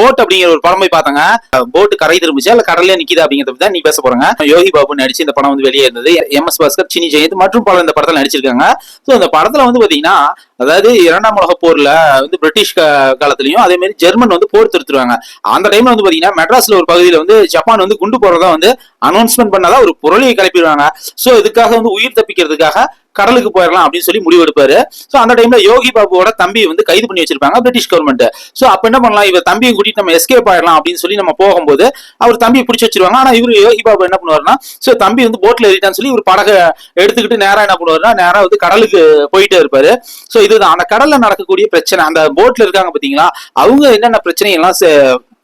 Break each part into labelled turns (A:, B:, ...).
A: Boat அப்படிங்கிற ஒரு படம் போய் பார்த்தாங்க. போட் கரை திரும்பிச்சு இல்ல கடல்ல நிக்கிது அப்படிங்கிறத பத்தி தான் நீ பேச போறாங்க. யோகி பாபு நடிச்சு இந்த படம் வந்து வெளியே இருந்தது எம் எஸ் பாஸ்கர் சினி ஜெயந்த் மற்றும் பல இந்த படத்துல நடிச்சிருக்காங்க. சோ அந்த படத்துல வந்து பாத்தீங்கன்னா அதாவது இரண்டாம் உலக போர்ல வந்து பிரிட்டிஷ் காலத்திலையும் அதே மாதிரி ஜெர்மன் வந்து போர் திருத்துருவாங்க அந்த டைம்ல வந்து பாத்தீங்கன்னா மெட்ராஸ்ல ஒரு பகுதியில வந்து ஜப்பான் வந்து குண்டு போறதா வந்து அனௌன்ஸ்மெண்ட் பண்ணாதா ஒரு புரளியை கிளப்பிடுவாங்க. சோ இதுக்காக வந்து உயிர் தப்பிக்கிறதுக்காக கடலுக்கு போயிடலாம் அப்படின்னு சொல்லி முடிவெடுப்பாரு சோ அந்த டைம்ல யோகி பாபுவோட தம்பி வந்து கைது பண்ணி வச்சிருப்பாங்க பிரிட்டிஷ் கவர்மெண்ட் சோ அப்ப என்ன பண்ணலாம்? இவர் தம்பியை கூட்டிட்டு நம்ம எஸ்கேப் ஆயிடலாம் அப்படின்னு சொல்லி நம்ம போகும்போது அவர் தம்பியை பிடிச்சி வச்சிருவாங்க. ஆனா இவரு யோகி பாபு என்ன பண்ணுவாருன்னா சோ தம்பி வந்து போட்ல ஏறிட்டான்னு சொல்லி ஒரு படகை எடுத்துக்கிட்டு நேரா என்ன பண்ணுவாருன்னா நேரா வந்து கடலுக்கு போயிட்டே இருப்பாரு. சோ இதுதான். அந்த கடல்ல நடக்கக்கூடிய பிரச்சனை அந்த போட்ல இருக்காங்க பாத்தீங்களா? அவங்க என்னென்ன பிரச்சனை எல்லாம்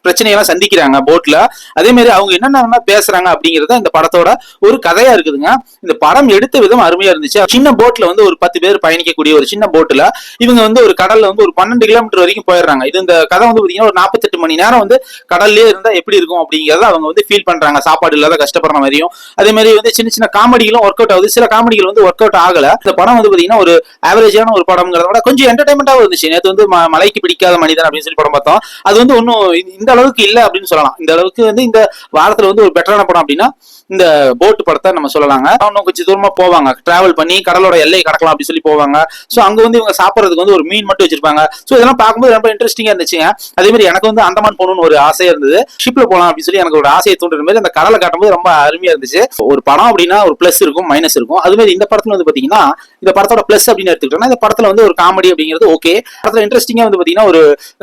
A: பிரச்சனையெல்லாம் சந்திக்கிறாங்க போட்ல அதே மாதிரி அவங்க என்னென்ன பேசுறாங்க அப்படிங்கறத இந்த படத்தோட ஒரு கதையா இருக்குதுங்க. இந்த படம் எடுத்த விதம் அருமையா இருந்துச்சு. சின்ன போட்ல வந்து ஒரு பத்து பேர் பயணிக்கக்கூடிய ஒரு சின்ன போட்ல இவங்க வந்து ஒரு கடல்ல வந்து ஒரு பன்னெண்டு கிலோமீட்டர் வரைக்கும் போயிடுறாங்க. இது இந்த கதை வந்து பாத்தீங்கன்னா ஒரு நாற்பத்தெட்டு மணி நேரம் வந்து கடல்லே இருந்தா எப்படி இருக்கும் அப்படிங்கறத அவங்க வந்து ஃபீல் பண்றாங்க. சாப்பாடு இல்லாத கஷ்டப்படுற மாதிரியும். அதே மாதிரி வந்து சின்ன சின்ன காமெடிகளும் ஒர்க் அவுட் ஆகுது. சில காமெடிகள் வந்து ஒர்க் அவுட் ஆகல. இந்த படம் வந்து பாத்தீங்கன்னா ஒரு ஆவரேஜான ஒரு படம்ங்கிறத விட கொஞ்சம் என்டர்டைன்மெண்டாவும் இருந்துச்சு. நேற்று வந்து ம- மலைக்கு பிடிக்காத மனிதன் அப்படின்னு சொல்லி படம் பார்த்தோம். அது வந்து ஒன்றும் இந்த அளவுக்கு இல்லை அப்படின்னு சொல்லலாம். இந்த அளவுக்கு வந்து இந்த வாரத்துல வந்து ஒரு பெட்டரான படம் அப்படின்னா இந்த போட் படத்தை நம்ம சொல்லலாங்க. இன்னும் கொஞ்சம் தூரமா போவாங்க. டிராவல் பண்ணி கடலோட எல்லை கடக்கலாம் அப்படின்னு சொல்லி போவாங்க. சோ அங்க வந்து இவங்க சாப்பிட்றதுக்கு வந்து ஒரு மீன் மட்டும் வச்சிருப்பாங்க. சோ இதெல்லாம் பார்க்கும்போது ரொம்ப இன்ட்ரெஸ்டிங்கா இருந்துச்சுங்க. அதே மாதிரி எனக்கு வந்து அந்தமான் போகணும்னு ஒரு ஆசையா இருந்தது. ஷிப்ல போகலாம் அப்படின்னு சொல்லி எனக்கு ஒரு ஆசையை தூண்டுற மாதிரி அந்த கடலை காட்டும்போது ரொம்ப அருமையா இருந்துச்சு. ஒரு படம் அப்படின்னா ஒரு பிளஸ் இருக்கும் மைனஸ் இருக்கும். அது மாதிரி இந்த படத்துல வந்து பாத்தீங்கன்னா இந்த படத்தோட பிளஸ் அப்படின்னு எடுத்துக்கிட்டோம்னா இந்த படத்துல வந்து ஒரு காமெடி அப்படிங்கிறது ஓகே படத்துல இன்ட்ரெஸ்டிங்கா வந்து பாத்தீங்கன்னா ஒரு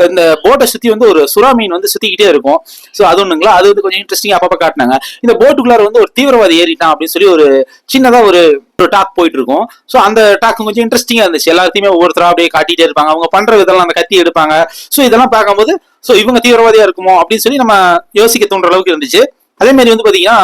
A: இந்த போட்டை சுத்தி வந்து ஒரு சுறா மீன் வந்து சுத்திக்கிட்டே இருக்கும். சோ அது ஒண்ணுங்களா? அது வந்து கொஞ்சம் இன்ட்ரெஸ்டிங்கா அப்பப்ப காட்டினாங்க. இந்த போட்டுக்குள்ளார வந்து ஒரு தீவிரவாதி ஏறிட்டான் அப்படின்னு சொல்லி ஒரு சின்னதா ஒரு டாக் போயிட்டு இருக்கும் சோ அந்த டாக் கொஞ்சம் இன்ட்ரெஸ்டிங்கா இருந்துச்சு. எல்லாத்தையுமே ஒவ்வொருத்தரா அப்படியே காட்டிட்டே இருப்பாங்க. அவங்க பண்ற விதெல்லாம் அந்த கத்தி எடுப்பாங்க. சோ இதெல்லாம் பார்க்கும்போது சோ இவங்க தீவிரவாதியா இருக்குமோ அப்படின்னு சொல்லி நம்ம யோசிக்க தோன்ற அளவுக்கு இருந்துச்சு. அதே மாதிரி வந்து பாத்தீங்கன்னா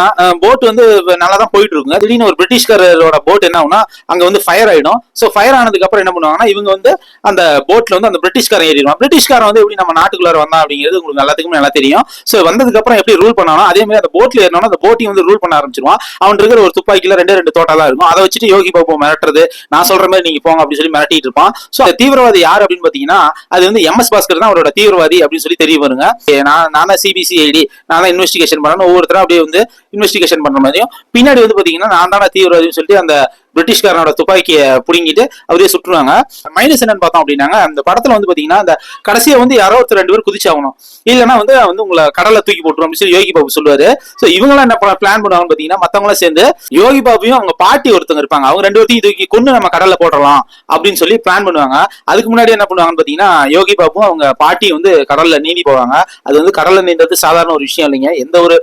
A: போட் வந்து நல்லா தான் போயிட்டு இருக்குங்க திடீர்னு ஒரு பிரிட்டிஷ்காரரோட போட் என்ன ஆகும்னா அங்க வந்து ஃபயர் ஆயிடும். சோ ஃபயர் ஆனதுக்கு அப்புறம் என்ன பண்ணுவாங்கன்னா இவங்க வந்து அந்த போட்ல வந்து அந்த பிரிட்டிஷ்காரன் ஏறிடுவான். பிரிட்டிஷ்காரன் வந்து எப்படி நம்ம நாட்டுக்குள்ளார வந்தான் அப்படிங்கிறது உங்களுக்கு எல்லாத்துக்குமே நல்லா தெரியும். சோ வந்ததுக்கு அப்புறம் எப்படி ரூல் பண்ணானோ அதே மாதிரி அந்த போட்ல ஏறினோம்னா அந்த போட்டையும் வந்து ரூல் பண்ண ஆரம்பிச்சிருவான். அவன் இருக்கிற ஒரு துப்பாக்கியில ரெண்டே ரெண்டு தோட்டா தான் இருக்கும். அதை வச்சுட்டு யோகி பாபு மிரட்டுறது நான் சொல்ற மாதிரி நீங்க போங்க அப்படின்னு சொல்லி மிரட்டிட்டு இருப்பான். சோ அந்த தீவிரவாதி யார் அப்படின்னு பாத்தீங்கன்னா அது வந்து எம் எஸ் பாஸ்கர் தான் அவரோட தீவிரவாதி அப்படின்னு சொல்லி தெரிய வருங்க. நான் நான் தான் சிபிசிஐடி நான் தான் இன்வெஸ்டிகேஷன் பண்ணணும் ஒவ்வொருத்தரும் அப்படியே வந்து இன்வெஸ்டிகேஷன் பண்ற மாதிரியும். பின்னாடி வந்து பாத்தீங்கன்னா நான் தானே தீவிரவாதின்னு சொல்லிட்டு அந்த பிரிட்டிஷ்காரனோட துப்பாக்கியை புடுங்கிட்டு அவரே சுட்டுருவாங்க. மைனஸ் என்னன்னு பார்த்தோம் அப்படின்னாங்க அந்த படத்துல வந்து பாத்தீங்கன்னா அந்த கடைசியை வந்து யாரோ ஒருத்தர் ரெண்டு பேர் குதிச்சாகணும். இல்லைன்னா வந்து வந்து உங்களை கடலை தூக்கி போட்டுரும் அப்படின்னு சொல்லி யோகி பாபு சொல்லுவாரு. ஸோ இவங்களாம் என்ன பிளான் பண்ணுவாங்கன்னு பாத்தீங்கன்னா மத்தவங்களும் சேர்ந்து யோகி பாபுவையும் அவங்க பாட்டி ஒருத்தங்க இருப்பாங்க. அவங்க ரெண்டு பேர்த்தையும் தூக்கி கொண்டு நம்ம கடல்ல போடலாம் அப்படின்னு சொல்லி பிளான் பண்ணுவாங்க. அதுக்கு முன்னாடி என்ன பண்ணுவாங்கன்னு பாத்தீங்கன்னா யோகி பாபுவும் அவங்க பாட்டி வந்து கடல்ல நீந்தி போவாங்க. அது வந்து கடல்ல நீந்தது சாதாரண ஒரு விஷயம் இல்லைங்க. எந்த ஒரு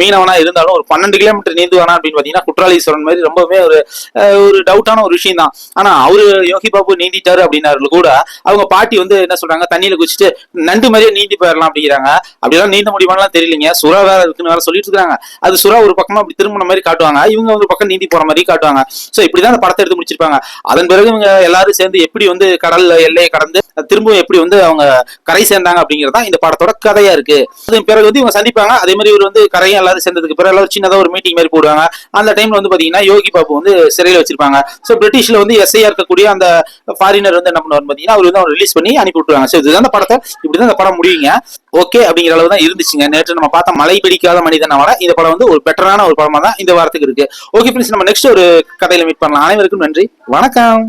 A: மீனவனா இருந்தாலும் ஒரு பன்னெண்டு கிலோமீட்டர் நீந்துவானா அப்படின்னு பாத்தீங்கன்னா குற்றாலீஸ்வரன் மாதிரி ரொம்பவே ஒரு ஒரு டவுட்டான ஒரு விஷயம் தான் ஆனா அவரு யோகி பாபு நீந்திட்டாரு அப்படின்னாரு கூட அவங்க பாட்டி வந்து என்ன சொல்றாங்க தண்ணியில குச்சிட்டு நண்டு மாதிரியே நீந்தி போயிடலாம் அப்படிங்கிறாங்க. அப்படிலாம் நீந்த முடியுமான்லாம் தெரியலீங்க. சுறா வேற இருக்குன்னு வேற சொல்லிட்டு இருக்காங்க. அது சுறா ஒரு பக்கமா அப்படி திரும்பின மாதிரி காட்டுவாங்க. இவங்க ஒரு பக்கம் நீந்தி போற மாதிரி காட்டுவாங்க. சோ இப்படிதான் அந்த படத்தை எடுத்து முடிச்சிருப்பாங்க. அதன் பிறகு இவங்க எல்லாரும் சேர்ந்து எப்படி வந்து கடல் எல்லையை கடந்து திரும்பவும் எப்படி வந்து அவங்க கரை சேர்ந்தாங்க அப்படிங்கிறதா இந்த படத்தோட கதையா இருக்கு. அதன் பிறகு வந்து இவங்க சந்திப்பாங்க. அதே மாதிரி இவர் வந்து கரையும் எல்லாரும் சேர்ந்ததுக்கு பிறகு எல்லாரும் சின்னதா ஒரு மீட்டிங் மாதிரி போடுவாங்க. அந்த டைம்ல வந்து பாத்தீங்கன்னா யோகி பாபு வந்து சிறையில் வச்சிருப்பாங்க. ஸோ பிரிட்டிஷ்ல வந்து எஸ்ஐயா இருக்கக்கூடிய அந்த ஃபாரினர் வந்து என்ன பண்ணுவார் பார்த்தீங்கன்னா அவர் வந்து அவர் ரிலீஸ் பண்ணி அனுப்பி விட்டுருவாங்க. ஸோ இதுதான் அந்த படத்தை இப்படிதான் இந்த படம் முடியுங்க. ஓகே அப்படிங்கிற அளவு தான் இருந்துச்சுங்க. நேற்று நம்ம பார்த்த மழை பிடிக்காத மனிதனை வர இந்த படம் வந்து ஒரு பெட்டரான ஒரு படமா தான் இந்த வாரத்துக்கு இருக்கு. ஓகே ஃப்ரெண்ட்ஸ் நம்ம நெக்ஸ்ட் ஒரு கதையில மீட் பண்ணலாம். அனைவருக்கும் நன்றி. வணக்கம்.